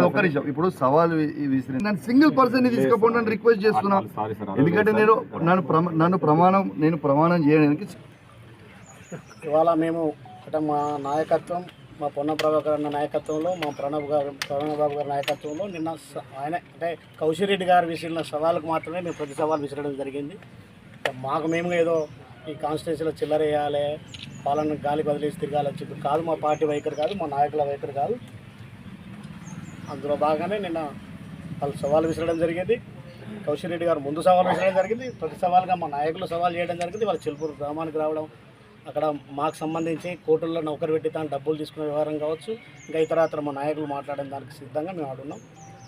ఒక్క నిమిషం. ఇప్పుడు సవాల్ నేను సింగిల్ పర్సన్ తీసుకుపోండి రిక్వెస్ట్ చేస్తున్నా. ఎందుకంటే నేను నన్ను ప్రమ- నన్ను ప్రమాణం నేను ప్రమాణం చేయడానికి ఇవాళ మేము అంటే మా నాయకత్వం మా పొన్న ప్రభాకర్ అన్న నాయకత్వంలో మా ప్రణబ్ గారు ప్రణబ్ బాబు గారి నాయకత్వంలో నిన్న స- ఆయన అంటే కౌశిరెడ్డి గారు విసిరిన సవాళ్ళకు మాత్రమే మేము ప్రతి సవాల్ విసిరడం జరిగింది. మాకు మేము ఏదో ఈ కాన్స్టిట్యూన్సీలో చిల్లర వేయాలి పాలన గాలి బదిలేసి తిరగాలని చెప్పి కాదు మా పార్టీ వైఖరి కాదు మా నాయకుల వైఖరి కాదు. అందులో భాగంగానే నిన్న వాళ్ళు సవాల్ విసరడం జరిగింది. కౌశిరెడ్డి గారు ముందు సవాల్ విసరడం జరిగింది. ప్రతి సవాల్గా మా నాయకులు సవాల్ చేయడం జరిగింది. వాళ్ళ చిలుపూరు గ్రామానికి రావడం అక్కడ మాకు సంబంధించి కోర్టుల్లో నౌకరు పెట్టి తాను డబ్బులు తీసుకునే వ్యవహారం కావచ్చు ఇంకా ఇతరాతర మా నాయకులు మాట్లాడిన దానికి సిద్ధంగా మేము ఆడున్నాం.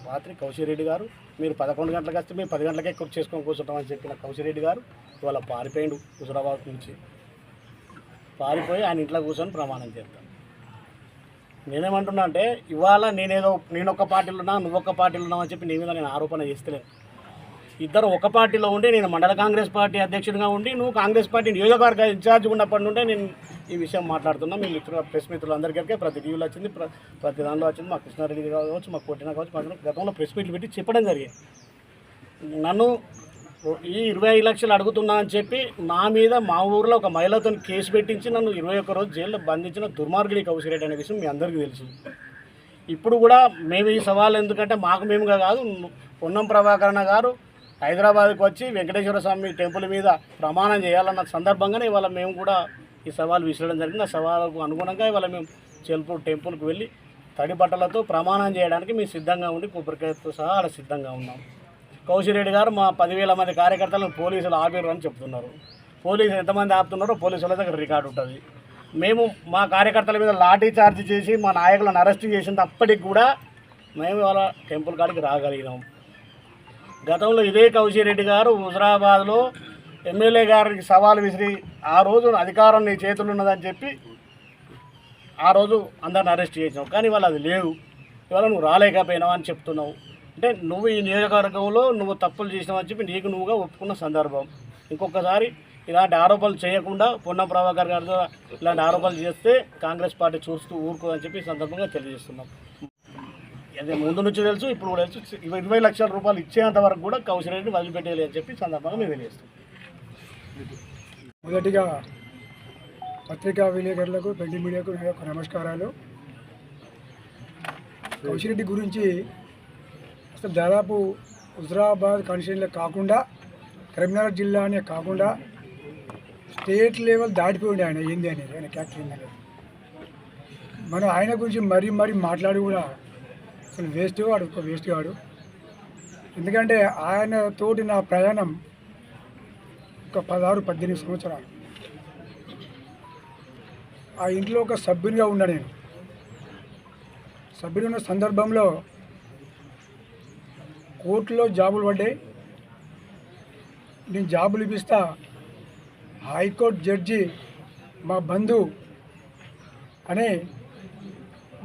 రాత్రి కౌశిరెడ్డి గారు మీరు పదకొండు గంటలకు వస్తే మేము పది గంటలకే కుర్చీ చేసుకొని కూర్చుంటామని చెప్పిన కౌశిరెడ్డి గారు ఇవాళ పారిపోయిండు హుజురాబాద్ నుంచి. పారిపోయి ఆయన ఇంట్లో కూర్చొని ప్రమాణం చేస్తాం నేనేమంటున్నా అంటే ఇవాళ నేనేదో నేను ఒక పార్టీలో ఉన్నా నువ్వు ఒక పార్టీలో ఉన్నావు అని చెప్పి నీ మీద నేను ఆరోపణ చేస్తలేను ఇద్దరు ఒక పార్టీలో ఉండి నేను మండల కాంగ్రెస్ పార్టీ అధ్యక్షుడిగా ఉండి నువ్వు కాంగ్రెస్ పార్టీ నియోజకవర్గ ఇన్ఛార్జ్ ఉన్నప్పటి నుండే నేను ఈ విషయం మాట్లాడుతున్నా. మీ మిత్రుల ప్రెస్ మిత్రులు అందరికీ ప్రతి టీవీలో వచ్చింది ప్ర- ప్రతి దానిలో వచ్చింది మా కృష్ణారెడ్డి కావచ్చు మా కొట్టిన కావచ్చు మా గతంలో ప్రెస్ మీట్లు పెట్టి చెప్పడం జరిగింది. నన్ను ఈ ఇరవై ఐదు లక్షలు అడుగుతున్నా అని చెప్పి నా మీద మా ఊర్లో ఒక మహిళతో కేసు పెట్టించి నన్ను ఇరవై ఒక్క రోజు జైల్లో బంధించిన దుర్మార్గుడి కౌశిరెడ్డి అనే విషయం మీ అందరికీ తెలుసు. ఇప్పుడు కూడా మేము ఈ సవాల్ ఎందుకంటే మాకు మేముగా కాదు పొన్నం ప్రభాకరణ గారు హైదరాబాద్కు వచ్చి వెంకటేశ్వర స్వామి టెంపుల్ మీద ప్రమాణం చేయాలన్న సందర్భంగానే ఇవాళ మేము కూడా ఈ సవాల్ విసిరడం జరిగింది. ఆ సవాలుకు అనుగుణంగా ఇవాళ మేము చెల్పూర్ టెంపుల్కి వెళ్ళి తడి బట్టలతో ప్రమాణం చేయడానికి మేము సిద్ధంగా ఉండి కొబ్బరికాయతో సహా అలా సిద్ధంగా ఉన్నాం. కౌశిరెడ్డి గారు మా పదివేల మంది కార్యకర్తలను పోలీసులు ఆపారు అని చెప్తున్నారు. పోలీసులు ఎంతమంది ఆపుతున్నారో పోలీసుల దగ్గర రికార్డు ఉంటుంది. మేము మా కార్యకర్తల మీద లాఠీ చార్జ్ చేసి మా నాయకులను అరెస్ట్ చేసినప్పటికి కూడా మేము ఇవాళ టెంపుల్ కాడికి రాగలిగినాం. గతంలో ఇదే కౌశిరెడ్డి గారు హుజరాబాద్లో ఎమ్మెల్యే గారికి సవాల్ విసిరి ఆ రోజు అధికారం నీ చేతులు ఉన్నదని చెప్పి ఆ రోజు అందరిని అరెస్ట్ చేసినావు కానీ వాళ్ళు అది లేవు. ఇవాళ నువ్వు రాలేకపోయినావు అని చెప్తున్నావు. అంటే నువ్వు ఈ నియోజకవర్గంలో నువ్వు తప్పులు చేసినావు అని చెప్పి నీకు నువ్వుగా ఒప్పుకున్న సందర్భం. ఇంకొకసారి ఇలాంటి ఆరోపణలు చేయకుండా పొన్నం ప్రభాకర్ గారితో ఇలాంటి ఆరోపణలు చేస్తే కాంగ్రెస్ పార్టీ చూస్తూ ఊరుకో అని చెప్పి సందర్భంగా తెలియజేస్తున్నాం. అదే ముందు నుంచి తెలుసు ఇప్పుడు కూడా తెలుసు. ఇరవై ఇరవై లక్షల రూపాయలు ఇచ్చేంత వరకు కూడా కౌశల్యాన్ని వదిలిపెట్టేయాలి అని చెప్పి సందర్భంగా మేము తెలియజేస్తాం మొదటిగా పత్రికా విలేకరులకు పెళ్ళి మీడియాకు నమస్కారాలు. కౌశిరెడ్డి గురించి అసలు దాదాపు హుజరాబాద్ కాన్స్టిట్యూన్లో కాకుండా కరీంనగర్ జిల్లా అనే కాకుండా స్టేట్ లెవెల్ దాటిపోయింది ఆయన. ఏంది అనేది? ఆయన క్యారెక్టర్ ఏంది అనేది? మనం ఆయన గురించి మరీ మరీ మాట్లాడి కూడా అసలు వేస్ట్ వాడు ఒక వేస్ట్ వాడు. ఎందుకంటే ఆయన తోటి నా ప్రయాణం ఒక పదహారు పద్దెనిమిది సంవత్సరాలు. ఆ ఇంట్లో ఒక సభ్యునిగా ఉన్నా నేను. సభ్యుని ఉన్న సందర్భంలో కోర్టులో జాబులు పడ్డాయి. నేను జాబులు ఇప్పిస్తా. హైకోర్టు జడ్జి మా బంధు అనే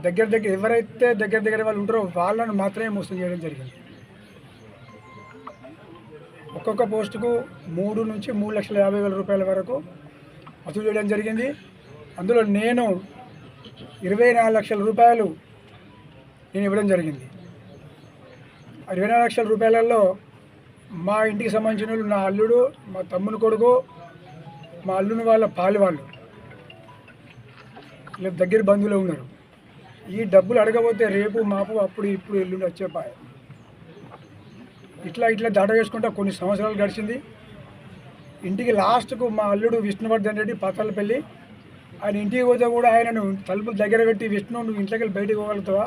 దగ్గర దగ్గర ఎవరైతే దగ్గర దగ్గర వాళ్ళు ఉంటారో వాళ్ళను మాత్రమే మోసం చేయడం జరిగింది. ఒక్కొక్క పోస్టుకు మూడు నుంచి మూడు లక్షల యాభై వేల రూపాయల వరకు వసూలు చేయడం జరిగింది. అందులో నేను ఇరవై నాలుగు లక్షల రూపాయలు నేను ఇవ్వడం జరిగింది. ఇరవై నాలుగు లక్షల రూపాయలలో మా ఇంటికి సంబంధించిన వాళ్ళు నా అల్లుడు మా తమ్ముని కొడుకు మా అల్లుని వాళ్ళ పాలి వాళ్ళు. వీళ్ళ దగ్గర బంధువులు ఉన్నారు. ఈ డబ్బులు అడగబోతే రేపు మాపు అప్పుడు ఇప్పుడు ఎల్లుండి వచ్చే పాయ ఇట్లా ఇట్లా దాట వేసుకుంటా కొన్ని సంవత్సరాలు గడిచింది. ఇంటికి లాస్ట్కు మా అల్లుడు విష్ణువర్ధన్ రెడ్డి పాతాలపల్లి ఆయన ఇంటికి పోతే కూడా ఆయనను తలుపులు దగ్గర పెట్టి విష్ణు నువ్వు ఇంట్లోకి వెళ్ళి బయటికి పోగలుగుతావా?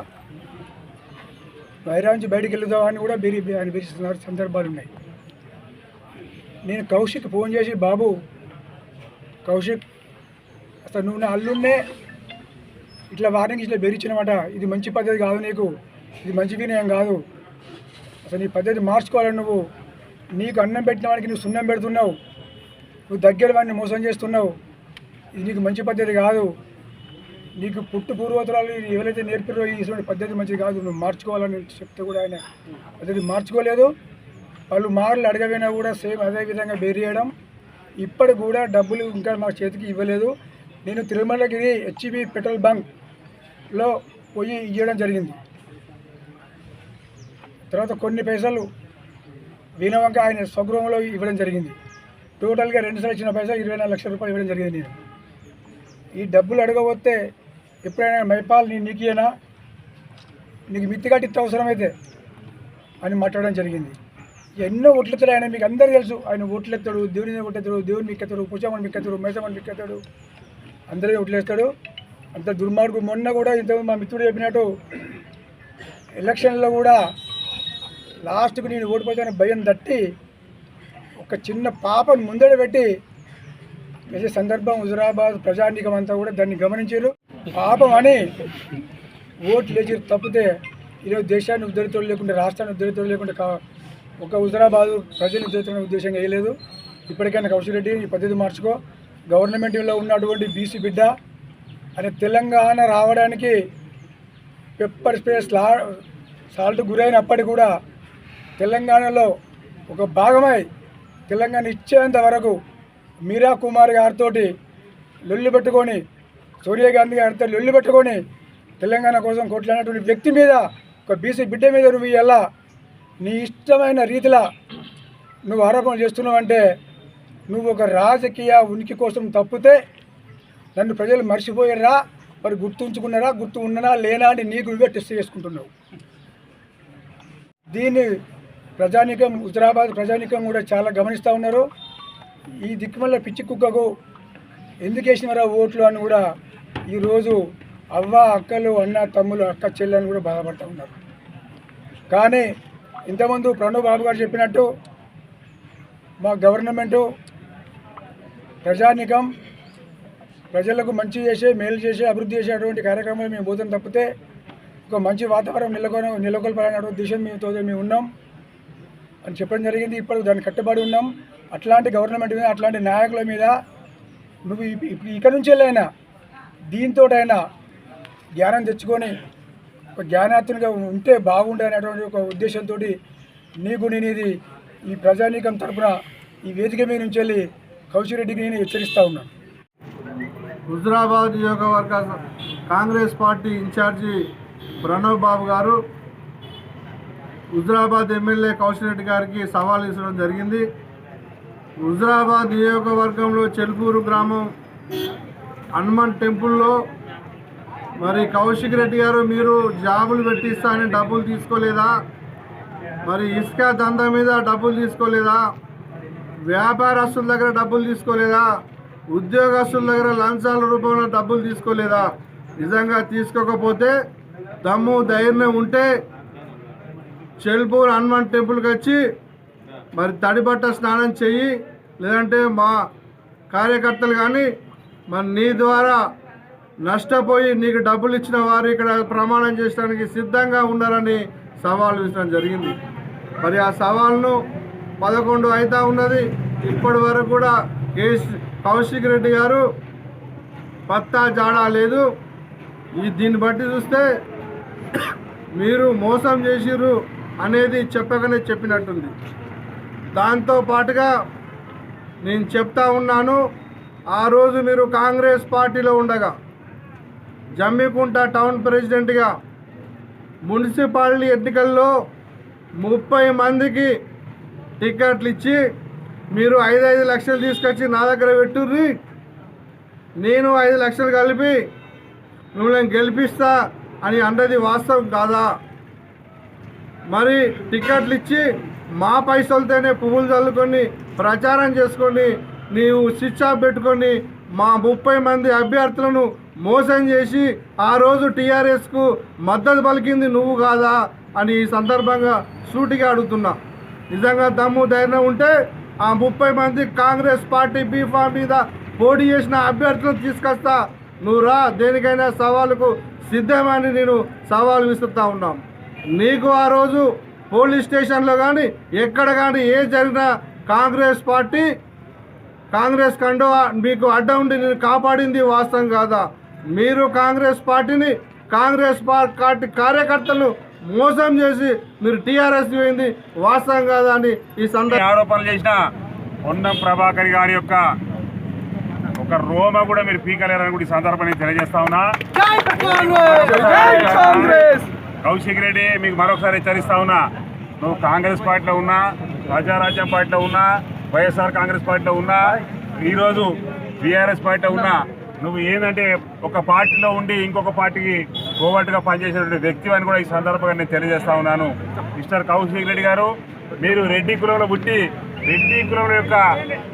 వైరా నుంచి బయటికి వెళ్దామని కూడా బెరి ఆయన బెదిరిస్తున్నారు సందర్భాలు ఉన్నాయి. నేను కౌశిక్ ఫోన్ చేసి బాబు కౌశిక్ అసలు నువ్వు నా అల్లున్నే ఇట్లా వార్నింగ్ ఇట్లా బెదిరించినమాట. ఇది మంచి పద్ధతి కాదు నీకు. ఇది మంచి వినయం కాదు. అసలు నీ పద్ధతి మార్చుకోవాలి నువ్వు. నీకు అన్నం పెట్టిన వాడికి నువ్వు సున్నం పెడుతున్నావు. నువ్వు దగ్గర వాడిని మోసం చేస్తున్నావు. ఇది నీకు మంచి పద్ధతి కాదు. నీకు పుట్టు పూర్వోత్తరాలు ఎవరైతే నేర్పిరో ఈ ఇటువంటి పద్ధతి మంచిది కాదు నువ్వు మార్చుకోవాలని చెప్తే కూడా ఆయన పద్ధతి మార్చుకోలేదు. వాళ్ళు మార్లు అడగపోయినా కూడా సేమ్ అదే విధంగా బేరియడం ఇప్పటి కూడా డబ్బులు ఇంకా మా చేతికి ఇవ్వలేదు. నేను తిరుమలగిరి హెచ్బి పెట్రోల్ బంక్లో పోయి ఇవ్వడం జరిగింది. తర్వాత కొన్ని పైసలు వినవంక ఆయన స్వగృహంలో ఇవ్వడం జరిగింది. టోటల్గా రెండు సార్లు ఇచ్చిన పైసలు ఇరవై నాలుగు లక్షల రూపాయలు ఇవ్వడం జరిగింది. నేను ఈ డబ్బులు అడగబోతే ఎప్పుడైనా మైపాల్ నీ నీకేనా నీకు మిత్తి కట్టిస్తే అవసరమైతే అని మాట్లాడడం జరిగింది. ఎన్నో ఒట్లెత్తాడు ఆయన మీకు అందరూ తెలుసు. ఆయన ఒట్లెత్తాడు దేవుని ఓట్లెత్తాడు దేవుని మిక్కెత్తాడు కూర్చోమని మిక్కెత్తాడు మేసమని మిక్కెత్తాడు అందరినీ ఒట్లేస్తాడు అంత దుర్మార్గుడు. మొన్న కూడా ఇంతకుముందు మా మిత్రుడు చెప్పినట్టు ఎలక్షన్లో కూడా లాస్ట్కు నేను ఓడిపోతానని భయం తట్టి ఒక చిన్న పాపను ముందడ పెట్టి వేసే సందర్భం హుజురాబాద్ ప్రజానీకం అంతా కూడా దాన్ని గమనించారు. పాపం అని ఓట్లు లేచి తప్పితే ఈరోజు దేశాన్ని ఉద్ధరితో లేకుండా రాష్ట్రాన్ని ఉద్ధరితో లేకుండా ఒక హుజరాబాదు ప్రజలు ఉద్ధరితున్న ఉద్దేశంగా వేయలేదు. ఇప్పటికైనా కౌశల్ రెడ్డి ఈ పద్ధతి మార్చుకో. గవర్నమెంట్లో ఉన్నటువంటి బీసీ బిడ్డ అని తెలంగాణ రావడానికి పెప్పర్ స్ప్రే స్లా సాల్ట్ గురైనప్పటికీ కూడా తెలంగాణలో ఒక భాగమై తెలంగాణ ఇచ్చేంత వరకు మీరా కుమార్ గారితో లొల్లు పెట్టుకొని సోనియా గాంధీ గారితో లొల్లి పెట్టుకొని తెలంగాణ కోసం కొట్లాడినటువంటి వ్యక్తి మీద ఒక బీసీ బిడ్డ మీద నువ్వు ఎలా నీ ఇష్టమైన రీతిలో నువ్వు ఆరోపణలు చేస్తున్నావంటే నువ్వు ఒక రాజకీయ ఉనికి కోసం తప్పితే నన్ను ప్రజలు మర్చిపోయారా? మరి గుర్తుంచుకున్నారా? గుర్తు ఉన్ననా? లేనా అని నీకు నువ్వే టెస్ట్ చేసుకుంటున్నావు. దీన్ని ప్రజానికం హుజరాబాద్ ప్రజానికం కూడా చాలా గమనిస్తూ ఉన్నారు. ఈ దిక్కుమల్ల పిచ్చి కుక్కకు ఎందుకు వేసినారా ఓట్లు అని కూడా ఈరోజు అవ్వ అక్కలు అన్న తమ్ములు అక్క చెల్లెని కూడా బాధపడుతూ ఉన్నారు. కానీ ఇంతకుముందు ప్రణవ్ బాబు గారు చెప్పినట్టు మా గవర్నమెంటు ప్రజానికం ప్రజలకు మంచి చేసే మేలు చేసే అభివృద్ధి చేసేటువంటి కార్యక్రమాలు మేము పోతాం తప్పితే ఒక మంచి వాతావరణం నెలకొని నెలకొల్పాలనే ఉద్దేశం మేముతో మేము ఉన్నాం అని చెప్పడం జరిగింది. ఇప్పుడు దాన్ని కట్టుబడి ఉన్నాం. అట్లాంటి గవర్నమెంట్ మీద అట్లాంటి నాయకుల మీద నువ్వు ఇక్కడ నుంచి వెళ్ళైనా దీంతోటైనా జ్ఞానం తెచ్చుకొని ఒక జ్ఞానాత్మకంగా ఉంటే బాగుండే అనేటువంటి ఒక ఉద్దేశంతో నీకు నేను ఇది ఈ ప్రజానీకం తరపున ఈ వేదిక మీద నుంచి వెళ్ళి కౌశిరెడ్డికి నేను హెచ్చరిస్తూ ఉన్నాను హుజరాబాద్ నియోజకవర్గ Congress party incharge Pranav Babu garu Huzurabad MLA Kaushal Reddy గారికి సవాల్ ఇవ్వడం జరిగింది. హుజరాబాద్ నియోజకవర్గంలో చెలుకూరు గ్రామం హనుమాన్ టెంపుల్లో మరి కౌశిక్ రెడ్డి గారు మీరు జాబులు పెట్టిస్తా అని డబ్బులు తీసుకోలేదా? మరి ఇసుక దందా మీద డబ్బులు తీసుకోలేదా? వ్యాపారస్తుల దగ్గర డబ్బులు తీసుకోలేదా? ఉద్యోగస్తుల దగ్గర లంచాల రూపంలో డబ్బులు తీసుకోలేదా? నిజంగా తీసుకోకపోతే దమ్ము ధైర్యం ఉంటే చెల్పూర్ హనుమాన్ టెంపుల్కి వచ్చి మరి తడిబట్ట స్నానం చెయ్యి లేదంటే మా కార్యకర్తలు కానీ మరి నీ ద్వారా నష్టపోయి నీకు డబ్బులు ఇచ్చిన వారు ఇక్కడ ప్రమాణం చేయడానికి సిద్ధంగా ఉన్నారని సవాల్ విసరడం జరిగింది. మరి ఆ సవాల్ను పదకొండు అవుతా ఉన్నది. ఇప్పటి వరకు కూడా కేసు కౌశిక్ రెడ్డి గారు పత్తా జాడా లేదు. ఈ దీన్ని బట్టి చూస్తే మీరు మోసం చేసిర్రు అనేది చెప్పకనే చెప్పినట్టుంది. దాంతో పాటుగా నేను చెప్తా ఉన్నాను. ఆ రోజు మీరు కాంగ్రెస్ పార్టీలో ఉండగా జమ్మికుంట టౌన్ ప్రెసిడెంట్గా మున్సిపాలిటీ ఎన్నికల్లో ముప్పై మందికి టికెట్లు ఇచ్చి మీరు ఐదు ఐదు లక్షలు తీసుకొచ్చి నా దగ్గర పెట్టుర్రి. నేను ఐదు లక్షలు కలిపి మిమ్మల్ని గెలిపిస్తా అని అన్నది వాస్తవం కాదా? మరి టికెట్లు ఇచ్చి మా పైసలతోనే పువ్వులు చల్లుకొని ప్రచారం చేసుకొని నీవు స్విచ్ ఆఫ్ పెట్టుకొని మా ముప్పై మంది అభ్యర్థులను మోసం చేసి ఆ రోజు టీఆర్ఎస్కు మద్దతు పలికింది నువ్వు కాదా అని ఈ సందర్భంగా సూటిగా అడుగుతున్నా. నిజంగా దమ్ము ధైర్యం ఉంటే ఆ ముప్పై మంది కాంగ్రెస్ పార్టీ బీఫా మీద పోటీ చేసిన అభ్యర్థులను తీసుకొస్తా. నువ్వు రా దేనికైనా సవాలుకు సిద్ధమని నేను సవాలు విసురుతా ఉన్నాం. నీకు ఆ రోజు పోలీస్ స్టేషన్లో కానీ ఎక్కడ కానీ ఏ జరిగినా కాంగ్రెస్ పార్టీ కాంగ్రెస్ కండో మీకు అడ్డం ఉండి నేను కాపాడింది వాస్తవం కాదా? మీరు కాంగ్రెస్ పార్టీని కాంగ్రెస్ పార్టీ కార్యకర్తలను మోసం చేసి మీరు టీఆర్ఎస్ పోయింది వాస్తవం కాదా అని ఈ సందర్భంగా ఆరోపణలు చేసిన పొన్నం ప్రభాకర్ గారి యొక్క ఒక రోమ కూడా మీరు పీకలేరని కూడా ఈ సందర్భాన్ని తెలియజేస్తా ఉన్నా. కౌశిక్ రెడ్డి మీకు మరొకసారి హెచ్చరిస్తా ఉన్నా. నువ్వు కాంగ్రెస్ పార్టీలో ఉన్నా ప్రజారాజ్యం పార్టీలో ఉన్నా వైఎస్ఆర్ కాంగ్రెస్ పార్టీలో ఉన్నా ఈరోజు బీఆర్ఎస్ పార్టీలో ఉన్నా నువ్వు ఏంటంటే ఒక పార్టీలో ఉండి ఇంకొక పార్టీకి కోవర్ట్గా పనిచేసేటువంటి వ్యక్తి అని కూడా ఈ సందర్భంగా నేను తెలియజేస్తా ఉన్నాను. మిస్టర్ కౌశిక్ రెడ్డి గారు మీరు రెడ్డి కులంలో పుట్టి రెడ్డి కులం యొక్క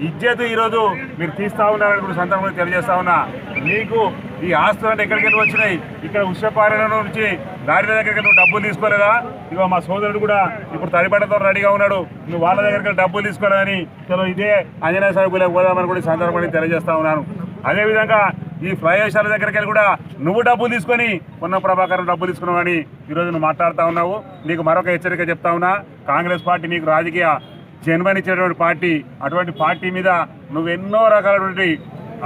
ఇజ్జత్ ఈరోజు మీరు తీస్తా ఉన్నారని కూడా సందర్భంగా తెలియజేస్తా ఉన్నా. మీకు ఈ ఆస్తులు అంటే ఎక్కడికి వచ్చినాయి? ఇక్కడ ఉష్ణపారణ నుంచి దారి దగ్గరికి నువ్వు డబ్బులు తీసుకోలేదా? ఇగో మా సోదరుడు కూడా ఇప్పుడు తడిపడతో రెడీగా ఉన్నాడు. నువ్వు వాళ్ళ దగ్గరికి వెళ్ళి డబ్బులు తీసుకోలేదని చలో ఇదే ఆంజనేయ సాగులకు పోదామని కూడా ఈ సందర్భంగా తెలియజేస్తా ఉన్నాను. అదేవిధంగా ఈ ఫ్లైఓవర్ల దగ్గరికి వెళ్ళి కూడా నువ్వు డబ్బులు తీసుకొని ఉన్న ప్రభాకర్ డబ్బులు తీసుకున్నావు అని ఈరోజు నువ్వు మాట్లాడుతూ ఉన్నావు. నీకు మరొక హెచ్చరిక చెప్తా ఉన్నా కాంగ్రెస్ పార్టీ నీకు రాజకీయ జన్మనిచ్చినటువంటి పార్టీ అటువంటి పార్టీ మీద నువ్వు ఎన్నో రకాలైనటువంటి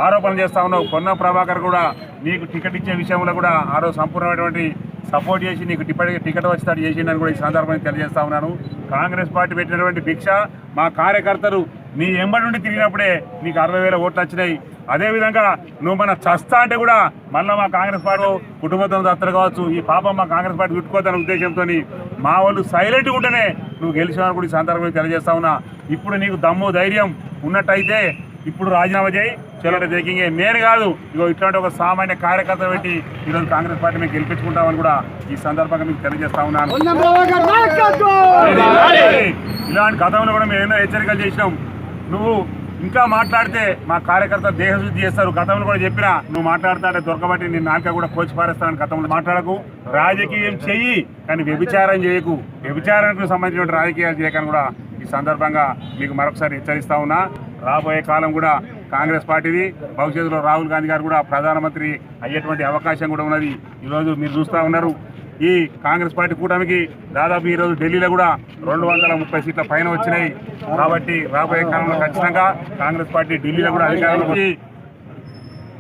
ఆరోపణలు చేస్తూ ఉన్నావు. పొన్న ప్రభాకర్ కూడా నీకు టికెట్ ఇచ్చే విషయంలో కూడా ఆరో సంపూర్ణమైనటువంటి సపోర్ట్ చేసి నీకు టికెట్ టికెట్ వచ్చినట్టు చేసిండని కూడా ఈ సందర్భంగా తెలియజేస్తా ఉన్నాను. కాంగ్రెస్ పార్టీ పెట్టినటువంటి భిక్ష మా కార్యకర్తలు నీ ఎంబడి నుండి తిరిగినప్పుడే నీకు అరవై వేల ఓట్లు వచ్చినాయి. అదేవిధంగా నువ్వు మన చస్తా అంటే కూడా మళ్ళీ మా కాంగ్రెస్ పార్టీ కుటుంబంతో దత్తలు కావచ్చు. ఈ పాపం మా కాంగ్రెస్ పార్టీ చుట్టుకోవద్దనే ఉద్దేశంతో మా వాళ్ళు సైలెంట్గా ఉంటేనే నువ్వు గెలిచినా కూడా ఈ సందర్భంగా తెలియజేస్తా ఉన్నా. ఇప్పుడు నీకు దమ్ము ధైర్యం ఉన్నట్టయితే ఇప్పుడు రాజీనామా చేయి చెల్లట దేకింగే. నేను కాదు ఇగో ఇట్లాంటి ఒక సామాన్య కార్యకర్త పెట్టి ఈరోజు కాంగ్రెస్ పార్టీ మీకు గెలిపించుకుంటామని కూడా ఈ సందర్భంగా మీకు తెలియజేస్తా ఉన్నాను. ఇలాంటి గతంలో కూడా మేము ఎన్నో హెచ్చరికలు చేసినాం. నువ్వు ఇంకా మాట్లాడితే మా కార్యకర్త దేహశుద్ధి చేస్తారు. గతంలో కూడా చెప్పినా నువ్వు మాట్లాడుతుంటే దొరకబట్టి నేను నాలుక కూడా కోచి పారేస్తానని గతంలో మాట్లాడకు. రాజకీయం చెయ్యి కానీ వ్యభిచారం చేయకు. వ్యభిచారానికి సంబంధించిన రాజకీయాలు చేయకని కూడా ఈ సందర్భంగా మీకు మరొకసారి హెచ్చరిస్తా ఉన్నా. రాబోయే కాలం కూడా కాంగ్రెస్ పార్టీది. భవిష్యత్తులో రాహుల్ గాంధీ గారు కూడా ప్రధానమంత్రి అయ్యేటువంటి అవకాశం కూడా ఉన్నది. ఈరోజు మీరు చూస్తూ ఉన్నారు. ఈ కాంగ్రెస్ పార్టీ కూటమికి దాదాపు ఈరోజు ఢిల్లీలో కూడా రెండు వందల ముప్పై సీట్ల పైన వచ్చినాయి. కాబట్టి రాబోయే కాలంలో ఖచ్చితంగా కాంగ్రెస్ పార్టీ ఢిల్లీలో కూడా అధికారంలోకి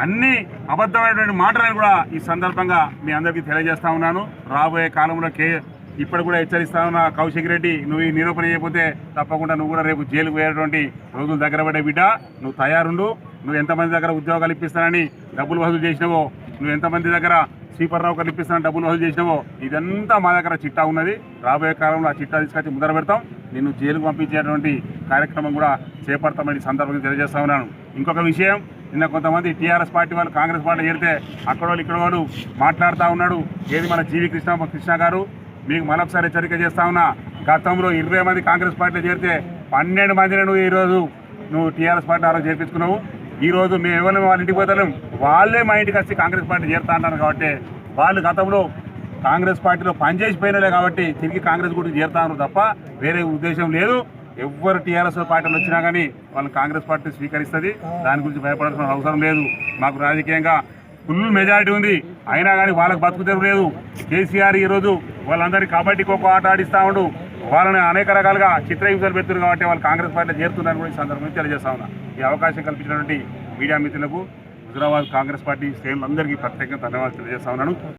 అన్ని అబద్ధమైనటువంటి మాటలను కూడా ఈ సందర్భంగా మీ అందరికీ తెలియజేస్తా ఉన్నాను. రాబోయే కాలంలో కే ఇప్పుడు కూడా హెచ్చరిస్తా నా కౌశిక్ రెడ్డి నువ్వు ఈ నిరూపణ చేయకపోతే తప్పకుండా నువ్వు కూడా రేపు జైలుకు పోయేటువంటి రోజులు దగ్గర పడే బిడ్డ. నువ్వు తయారుండు నువ్వు ఎంతమంది దగ్గర ఉద్యోగాలు ఇప్పిస్తానని డబ్బులు వసూలు చేసినావో నువ్వు ఎంతమంది దగ్గర స్వీపర్ నౌకర్లు ఇప్పిస్తానని డబ్బులు వసూలు చేసినావో ఇదంతా మా దగ్గర చిట్టా ఉన్నది. రాబోయే కాలంలో ఆ చిట్టా తీసుకొచ్చి ముద్ర పెడతాం. నిన్ను జైలుకు పంపించేటువంటి కార్యక్రమం కూడా చేపడతామని సందర్భంగా తెలియజేస్తా ఉన్నాను. ఇంకొక విషయం నిన్న కొంతమంది టీఆర్ఎస్ పార్టీ వాళ్ళు కాంగ్రెస్ పార్టీ చేరితే అక్కడ వాళ్ళు ఇక్కడ వాడు మాట్లాడుతూ ఉన్నాడు. ఏది మన జీవి కృష్ణ కృష్ణ గారు? మీకు మరొకసారి హెచ్చరిక చేస్తా ఉన్నా గతంలో ఇరవై మంది కాంగ్రెస్ పార్టీలో చేరితే పన్నెండు మందిని నువ్వు ఈరోజు నువ్వు టీఆర్ఎస్ పార్టీ ఆ చేర్పించుకున్నావు. ఈరోజు మేము ఎవరైనా వాళ్ళ ఇంటికి పోతలేం. వాళ్ళే మా ఇంటికి వచ్చి కాంగ్రెస్ పార్టీ చేరుతా అంటారు కాబట్టి వాళ్ళు గతంలో కాంగ్రెస్ పార్టీలో పనిచేసిపోయినలే కాబట్టి తిరిగి కాంగ్రెస్ గుడికి చేరుతాను తప్ప వేరే ఉద్దేశం లేదు. ఎవ్వరు టీఆర్ఎస్ పార్టీలు వచ్చినా కానీ వాళ్ళని కాంగ్రెస్ పార్టీ స్వీకరిస్తుంది. దాని గురించి భయపడాల్సిన అవసరం లేదు. మాకు రాజకీయంగా ఫుల్ మెజారిటీ ఉంది. అయినా కానీ వాళ్ళకి బతుకు తెరవలేదు కేసీఆర్ ఈరోజు వాళ్ళందరికీ కబడ్డీకి ఖోఖో ఆట ఆడిస్తా ఉండు. వాళ్ళని అనేక రకాలుగా చిత్రహింసలు పెడుతున్నారు కాబట్టి వాళ్ళు కాంగ్రెస్ పార్టీలో చేరుతున్నారని కూడా ఈ సందర్భంగా తెలియజేస్తా ఉన్నా. ఈ అవకాశం కల్పించినటువంటి మీడియా మిత్రులకు హుజరాబాద్ కాంగ్రెస్ పార్టీ శ్రేణులందరికీ ప్రత్యేకంగా ధన్యవాదాలు తెలియజేస్తా ఉన్నాను.